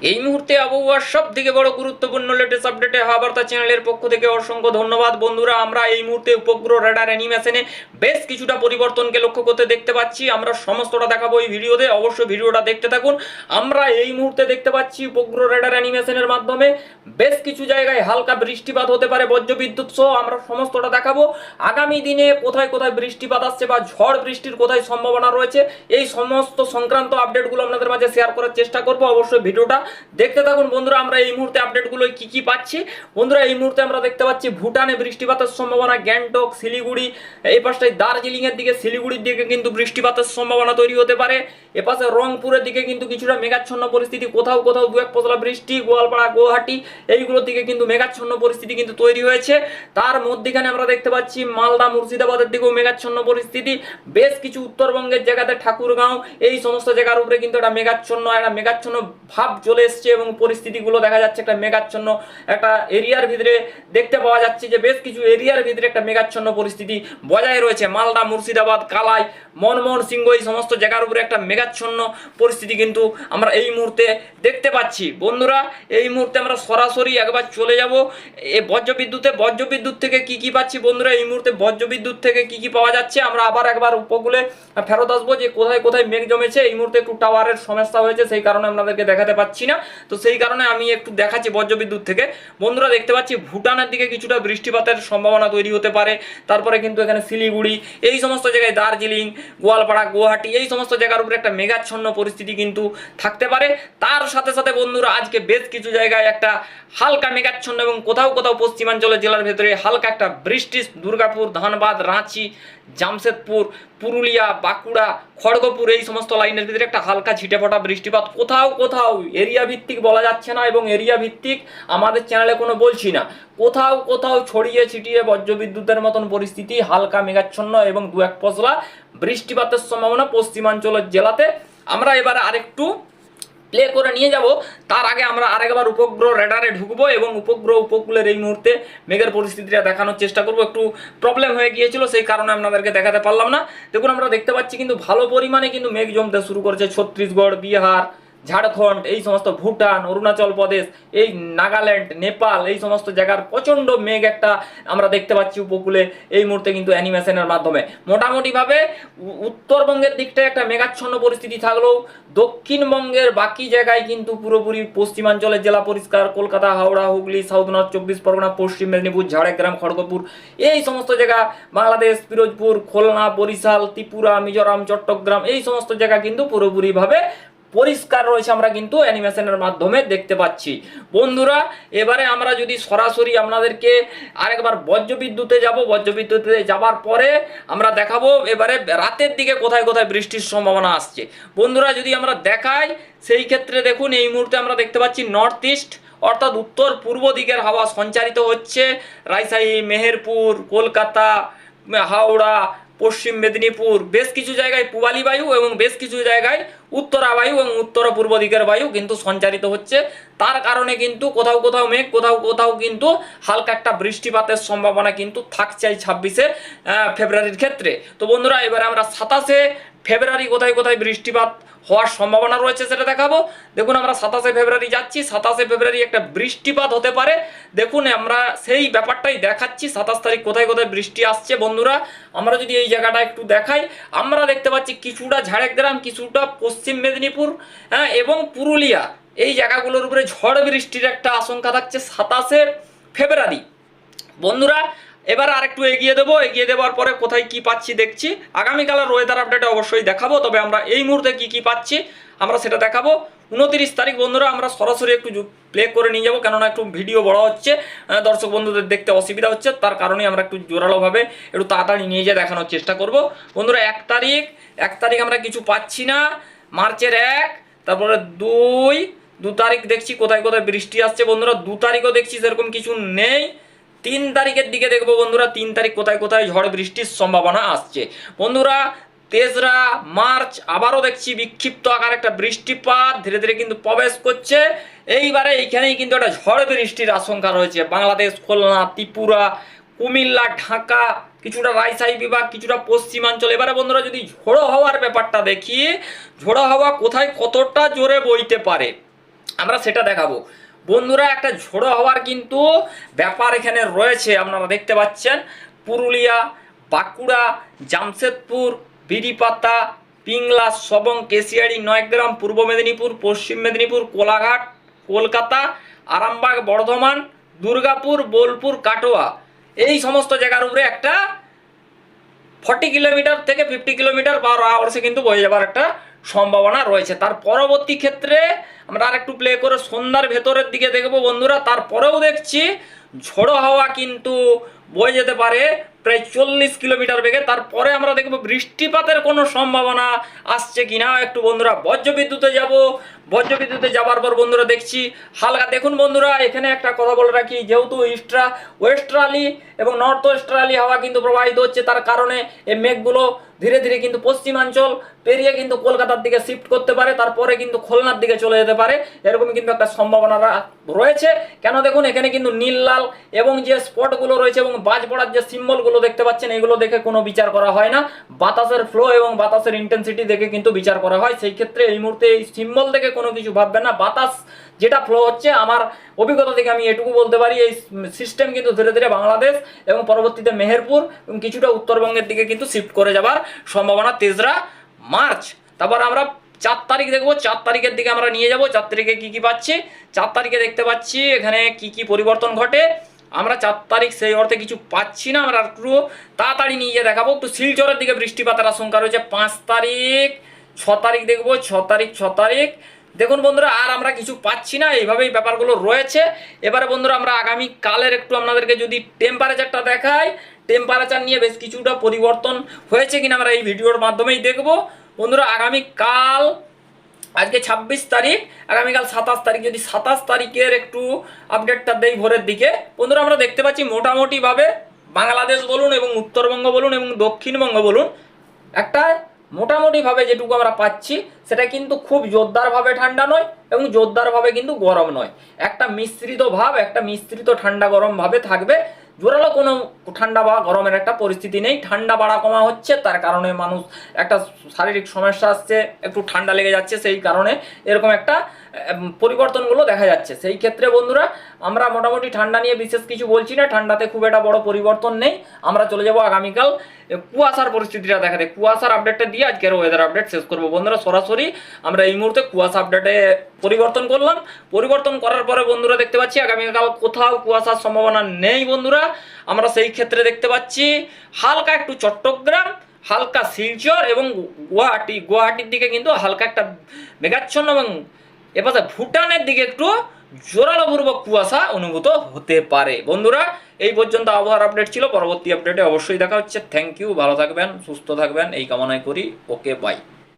এই মুহূর্তে আবহাওয়ার সব থেকে বড় গুরুত্বপূর্ণ লেটেস্ট আপডেটে হাবার্তা চ্যানেলের পক্ষ থেকে অসংখ্য ধন্যবাদ। বন্ধুরা, আমরা এই মুহূর্তে উপগ্রহ রেডার অ্যানিমেশনে বেশ কিছুটা পরিবর্তনকে লক্ষ্য করতে দেখতে পাচ্ছি। আমরা সমস্তটা দেখাবো এই ভিডিওতে। অবশ্যই ভিডিওটা দেখতে থাকুন। আমরা এই মুহূর্তে দেখতে পাচ্ছি উপগ্রহ রেডার অ্যানিমেশনের মাধ্যমে বেশ কিছু জায়গায় হালকা বৃষ্টিপাত হতে পারে, বজ্রবিদ্যুৎ সহ আমরা সমস্তটা দেখাবো। আগামী দিনে কোথায় কোথায় বৃষ্টিপাত আসছে বা ঝড় বৃষ্টির কোথায় সম্ভাবনা রয়েছে, এই সমস্ত সংক্রান্ত আপডেটগুলো আপনাদের মাঝে শেয়ার করার চেষ্টা করব। অবশ্যই ভিডিওটা দেখতে থাকুন বন্ধুরা, আমরা এই মুহূর্তে আপডেটগুলো কি কি পাচ্ছি। বন্ধুরা, এই মুহূর্তে আমরা দেখতে পাচ্ছি ভুটানে বৃষ্টিপাতের সম্ভাবনা, গ্যাংটক, শিলিগুড়ি, এই পাশটায় দার্জিলিং এর দিকে, শিলিগুড়ির দিকে কিন্তু বৃষ্টিপাতের সম্ভাবনা তৈরি হতে পারে। এপাশে রংপুরের দিকে কিন্তু কিছুটা মেঘাচ্ছন্ন পরিস্থিতি, কোথাও কোথাও দু এক পশলা বৃষ্টি, গোয়ালপাড়া, গুয়াহাটি, এইগুলোর দিকে কিন্তু মেঘাচ্ছন্ন পরিস্থিতি কিন্তু তৈরি হয়েছে। তার মধ্যেখানে আমরা দেখতে পাচ্ছি মালদা, মুর্শিদাবাদের দিকেও মেঘাচ্ছন্ন পরিস্থিতি। বেশ কিছু উত্তরবঙ্গের জায়গাতে ঠাকুরগাঁও, এই সমস্ত জায়গার উপরে কিন্তু একটা মেঘাচ্ছন্ন একটা মেঘাচ্ছন্ন ভাব চলে এসছে এবং পরিস্থিতিগুলো দেখা যাচ্ছে একটা মেঘাচ্ছন্ন একটা এরিয়ার ভিতরে দেখতে পাওয়া যাচ্ছে যে বেশ কিছু এরিয়ার ভিতরে একটা মেঘাচ্ছন্ন পরিস্থিতি বজায় রয়েছে। মালদা, মুর্শিদাবাদ, কালাই, মনমোহন সিংহ এই সমস্ত জায়গার উপরে একটা মেঘাচ্ছন্ন পরিস্থিতি কিন্তু আমরা এই মুহূর্তে দেখতে পাচ্ছি। বন্ধুরা, এই মুহূর্তে আমরা সরাসরি একবার চলে যাব। এ বজ্রবিদ্যুতে, বজ্রবিদ্যুৎ থেকে কি কি পাচ্ছি বন্ধুরা? এই মুহূর্তে বজ্রবিদ্যুৎ থেকে কি কি পাওয়া যাচ্ছে? আমরা আবার একবার উপকূলে ফেরত আসব যে কোথায় কোথায় মেঘ জমেছে। এই মুহূর্তে একটু টাওয়ারের সমস্যা হয়েছে, সেই কারণে আপনাদেরকে দেখাতে পাচ্ছি। না। তো সেই কারণে আমি একটু দেখাচ্ছি বজ্রবিদ্যুৎ থেকে। বন্ধুরা, দেখতে পাচ্ছি ভুটানের দিকে কিছুটা বৃষ্টিপাতের সম্ভাবনা তৈরি হতে পারে। তারপরে কিন্তু এখানে শিলিগুড়ি, এই সমস্ত জায়গায় দার্জিলিং, গোয়ালপাড়া, গুয়াহাটি, এই সমস্ত জায়গার উপরে একটা মেঘাচ্ছন্ন পরিস্থিতি কিন্তু থাকতে পারে। তার সাথে সাথে বন্ধুরা, আজকে বেশ কিছু জায়গায় একটা হালকা মেঘাচ্ছন্ন এবং কোথাও কোথাও পশ্চিমাঞ্চলের জেলার ভেতরে হালকা একটা বৃষ্টি, দুর্গাপুর, ধানবাদ, রাঁচি জামশেদপুর, পুরুলিয়া, বাঁকুড়া, খড়গপুর, এই সমস্ত লাইনের ভিতরে একটা হালকা ছিটে ফোটা বৃষ্টিপাত। কোথাও কোথাও এরিয়া ভিত্তিক বলা যাচ্ছে না এবং এরিয়া ভিত্তিক আমাদের চ্যানেলে কোনো বলছি না। কোথাও কোথাও ছড়িয়ে ছিটিয়ে বজ্রবিদ্যুতের মতন পরিস্থিতি, হালকা মেঘাচ্ছন্ন এবং দু এক পশলা বৃষ্টিপাতের সম্ভাবনা পশ্চিমাঞ্চলের জেলাতে। আমরা এবার আরেকটু প্লে করে নিয়ে যাব। তার আগে আমরা আরেকবার উপগ্রহ রেডারে ঢুকবো এবং উপগ্রহ উপকূলের এই মুহূর্তে মেঘের পরিস্থিতিটা দেখানোর চেষ্টা করব। একটু প্রবলেম হয়ে গিয়েছিল, সেই কারণে আপনাদেরকে দেখাতে পারলাম না। দেখুন, আমরা দেখতে পাচ্ছি কিন্তু ভালো পরিমাণে কিন্তু মেঘ জমতে শুরু করেছে ছত্তিশগড়, বিহার ঝাড়খণ্ড, এই সমস্ত ভুটান, অরুণাচল প্রদেশ, এই নাগাল্যান্ড, নেপাল, এই সমস্ত জায়গার প্রচণ্ড মেঘ একটা আমরা দেখতে পাচ্ছি উপকূলে এই মুহূর্তে কিন্তু অ্যানিমেশনের মাধ্যমে। মোটামুটিভাবে উত্তরবঙ্গের দিকটায় একটা মেঘাচ্ছন্ন পরিস্থিতি থাকলেও দক্ষিণবঙ্গের বাকি জায়গায় কিন্তু পুরোপুরি পশ্চিমাঞ্চলের জেলা পরিষ্কার, কলকাতা, হাওড়া, হুগলি, সাউথ নর্থ, চব্বিশ পরগনা, পশ্চিম মেদিনীপুর, ঝাড়গ্রাম, খড়গপুর, এই সমস্ত জায়গা, বাংলাদেশ, পিরোজপুর, খুলনা, বরিশাল, ত্রিপুরা, মিজোরাম, চট্টগ্রাম, এই সমস্ত জায়গা কিন্তু পুরোপুরিভাবে পরিষ্কার রয়েছে আমরা কিন্তু অ্যানিমেশনের মাধ্যমে দেখতে পাচ্ছি। বন্ধুরা, এবারে আমরা যদি সরাসরি আপনাদেরকে আরেকবার বজ্রবিদ্যুতে যাব, বজ্রবিদ্যুতে যাবার পরে আমরা দেখাবো এবারে রাতের দিকে কোথায় কোথায় বৃষ্টির সম্ভাবনা আসছে। বন্ধুরা, যদি আমরা দেখাই, সেই ক্ষেত্রে দেখুন এই মুহূর্তে আমরা দেখতে পাচ্ছি নর্থ ইস্ট, অর্থাৎ উত্তর পূর্ব দিকের হাওয়া সঞ্চারিত হচ্ছে। রাজশাহী, মেহেরপুর, কলকাতা, হাওড়া পশ্চিম মেদিনীপুর, বেশ কিছু জায়গায় পূবালি বায়ু এবং বেশ কিছু জায়গায় উত্তরা বায়ু এবং উত্তর পূর্ব দিকের বায়ু কিন্তু সঞ্চারিত হচ্ছে। তার কারণে কিন্তু কোথাও কোথাও মেঘ, কোথাও কোথাও কিন্তু হালকা একটা বৃষ্টিপাতের সম্ভাবনা কিন্তু থাকছে এই ছাব্বিশে ফেব্রুয়ারির ক্ষেত্রে। তো বন্ধুরা, এবার আমরা সাতাশে ফেব্রুয়ারি কোথায় কোথায় বৃষ্টিপাত হওয়ার সম্ভাবনা রয়েছে সেটা দেখাবো। দেখুন আমরা সাতাশে ফেব্রুয়ারি যাচ্ছি, সাতাশে ফেব্রুয়ারি একটা বৃষ্টিপাত হতে পারে। দেখুন, আমরা সেই ব্যাপারটাই দেখাচ্ছি, সাতাশ তারিখ কোথায় কোথায় বৃষ্টি আসছে বন্ধুরা। আমরা যদি এই জায়গাটা একটু দেখাই, আমরা দেখতে পাচ্ছি কিছুটা ঝাড়গ্রাম, কিছুটা পশ্চিম মেদিনীপুর হ্যাঁ এবং পুরুলিয়া। এই জায়গাগুলোর উপরে ঝড় বৃষ্টির একটা আশঙ্কা থাকছে সাতাশে ফেব্রুয়ারি। বন্ধুরা এবার আর একটু এগিয়ে দেবো। এগিয়ে দেওয়ার পরে কোথায় কি পাচ্ছি দেখছি। আগামীকালের ওয়েদার আপডেটে অবশ্যই দেখাবো, তবে আমরা এই মুহূর্তে কি কি পাচ্ছি আমরা সেটা দেখাবো। উনতিরিশ তারিখ বন্ধুরা, আমরা সরাসরি একটু প্লে করে নিয়ে যাব, কেননা একটু ভিডিও বড় হচ্ছে। দর্শক বন্ধুদের দেখতে অসুবিধা হচ্ছে, তার কারণে আমরা একটু জোরালোভাবে একটু তাড়াতাড়ি নিয়ে যেয়ে দেখানোর চেষ্টা করব। বন্ধুরা, এক তারিখ এক তারিখ আমরা কিছু পাচ্ছি না। মার্চের এক, তারপরে দুই, দু তারিখ দেখছি কোথায় কোথায় বৃষ্টি আসছে। বন্ধুরা, দু তারিখও দেখছি সেরকম কিছু নেই। তিন তারিখের দিকে দেখব বন্ধুরা, তিন তারিখ কোথায় কোথায় ঝড় বৃষ্টির সম্ভাবনা আসছে। বন্ধুরা, তেসরা মার্চ আবারও দেখছি বিক্ষিপ্ত আকার একটা বৃষ্টিপাত, ধীরে ধীরে কিন্তু প্রবেশ করছে। এইবারে এইখানেই কিন্তু একটা ঝড় বৃষ্টির আশঙ্কা রয়েছে। বাংলাদেশ, খুলনা, ত্রিপুরা, কুমিল্লা, ঢাকা, কিছুটা রাজশাহী বিভাগ, কিছুটা পশ্চিমাঞ্চল। এবারে বন্ধুরা, যদি ঝোড়ো হওয়ার ব্যাপারটা দেখি, ঝোড়ো হাওয়া কোথায় কতটা জোরে বইতে পারে? আমরা সেটা দেখাবো। বন্ধুরা, একটা ঝোড়ো হওয়ার কিন্তু ব্যাপার এখানে রয়েছে। আপনারা দেখতে পাচ্ছেন, পুরুলিয়া, বাঁকুড়া, জামশেদপুর বিড়িপাতা পিংলা, সবং কেশিয়াড়ি নয়গ্রাম, পূর্ব মেদিনীপুর, পশ্চিম মেদিনীপুর, কোলাঘাট, কলকাতা, আরামবাগ, বর্ধমান, দুর্গাপুর, বোলপুর, কাটোয়া। এই সমস্ত জায়গার উপরে একটা ফর্টি কিলোমিটার থেকে ফিফটি কিলোমিটার পার আওয়ার্সে কিন্তু বয়ে যাবার একটা সম্ভাবনা রয়েছে। তার পরবর্তী ক্ষেত্রে আমরা আরেকটু প্লে করে সন্ধ্যার ভেতরের দিকে দেখব বন্ধুরা। তারপরেও দেখছি ঝোড়ো হাওয়া কিন্তু বয়ে যেতে পারে। প্রায় চল্লিশ কিলোমিটার বেগে। তারপরে আমরা দেখব বৃষ্টিপাতের কোনো সম্ভাবনা আসছে কিনা একটু বন্ধুরা, বজ্রবিদ্যুতে যাব। বজ্রবিদ্যুতে যাবার পর বন্ধুরা দেখছি, হালকা দেখুন বন্ধুরা, এখানে একটা কথা বলে রাখি, যেহেতু ইস্ট্রা ওয়েস্ট্রালি এবং নর্থ ওয়েস্ট্রালি হাওয়া কিন্তু প্রবাহিত হচ্ছে। তার কারণে এই মেঘগুলো ধীরে ধীরে কিন্তু পশ্চিমাঞ্চল পেরিয়ে কিন্তু কলকাতার দিকে শিফট করতে পারে। তারপরে কিন্তু খুলনার দিকে চলে যেতে পারে। এরকমই কিন্তু একটা সম্ভাবনা রয়েছে। কেন দেখুন, এখানে কিন্তু নীল লাল এবং যে স্পটগুলো রয়েছে এবং বাজ পড়ার যে সিম্বলগুলো দেখতে পাচ্ছেন, এগুলো দেখে কোনো বিচার করা হয় না। বাতাসের ফ্লো এবং বাতাসের ইন্টেন্সিটি দেখে কিন্তু বিচার করা হয়। সেই ক্ষেত্রে এই মুহূর্তে এই সিম্বল দেখে কোনো কিছু ভাববেন না। বাতাস যেটা ফ্লো হচ্ছে, আমার অভিজ্ঞতা থেকে আমি এটুকু বলতে পারি, এই সিস্টেম কিন্তু ধীরে ধীরে বাংলাদেশ এবং পরবর্তীতে মেহেরপুর এবং কিছুটা উত্তরবঙ্গের দিকে কিন্তু শিফট করে যাবার সম্ভাবনা। তেসরা মার্চ। তারপর আমরা চার তারিখ দেখব। চার তারিখের দিকে আমরা নিয়ে যাব। চার তারিখে কি কি পাচ্ছি? চার তারিখে দেখতে পাচ্ছি এখানে কি কি পরিবর্তন ঘটে? আমরা চার তারিখ সেই অর্থে কিছু পাচ্ছি না, আমরা একটু তাড়াতাড়ি নিয়ে দেখাবো। একটু শিলচরের দিকে বৃষ্টিপাতের আশঙ্কা রয়েছে, পাঁচ তারিখ, ছ তারিখ দেখব, ছ তারিখ ছ তারিখ। দেখুন বন্ধুরা, আর আমরা কিছু পাচ্ছি না, এইভাবেই ব্যাপারগুলো রয়েছে। এবারে বন্ধুরা, আমরা আগামী কালের একটু আপনাদেরকে যদি টেম্পারেচারটা দেখাই টেম্পারেচার নিয়ে বেশ কিছুটা পরিবর্তন হয়েছে কিনা আমরা এই ভিডিওর মাধ্যমেই দেখব। বন্ধুরা, আগামী কাল আজকে ছাব্বিশ তারিখ, আগামীকাল সাতাশ তারিখ। যদি সাতাশ তারিখের একটু আপডেটটা দেই ভোরের দিকে, বন্ধুরা, আমরা দেখতে পাচ্ছি মোটামুটিভাবে বাংলাদেশ বলুন এবং উত্তরবঙ্গ বলুন এবং দক্ষিণবঙ্গ বলুন, একটা মোটামুটিভাবে যেটুকু আমরা পাচ্ছি, সেটা কিন্তু খুব জোরদারভাবে ঠান্ডা নয় এবং জোরদারভাবে কিন্তু গরম নয়। একটা মিশ্রিত ভাব, একটা মিশ্রিত ঠান্ডা গরম ভাবে থাকবে। জোরালো কোনো ঠান্ডা বা গরমের একটা পরিস্থিতি নেই। ঠান্ডা বাড়া কমা হচ্ছে, তার কারণে মানুষ একটা শারীরিক সমস্যা আসছে, একটু ঠান্ডা লেগে যাচ্ছে, সেই কারণে এরকম একটা পরিবর্তনগুলো দেখা যাচ্ছে। সেই ক্ষেত্রে বন্ধুরা, আমরা মোটামুটি ঠান্ডা নিয়ে বিশেষ কিছু বলছি না, ঠান্ডাতে খুব একটা বড় পরিবর্তন নেই। আমরা চলে যাব আগামীকাল কুয়াশার পরিস্থিতিটা দেখাতে কুয়াশার আপডেটটা দিয়ে আজকের ওয়েদার আপডেট শেষ করব। বন্ধুরা, সরাসরি আমরা এই মুহূর্তে কুয়াশা আপডেটে পরিবর্তন করলাম। পরিবর্তন করার পরে বন্ধুরা দেখতে পাচ্ছি, আগামীকাল কোথাও কুয়াশার সম্ভাবনা নেই বন্ধুরা। আমরা সেই ক্ষেত্রে দেখতে পাচ্ছি, হালকা একটু চট্টগ্রাম, হালকা শিলচর এবং গুয়াহাটি। গুয়াহাটির দিকে কিন্তু হালকা একটা মেঘাচ্ছন্ন এবং এপাশে ভুটানের দিকে একটু জোরালোপূর্বক কুয়াশা অনুভূত হতে পারে। বন্ধুরা, এই পর্যন্ত আবহাওয়ার আপডেট ছিল। পরবর্তী আপডেটে অবশ্যই দেখা হচ্ছে। থ্যাংক ইউ ভালো থাকবেন, সুস্থ থাকবেন। এই কামনাই করি। Okay bye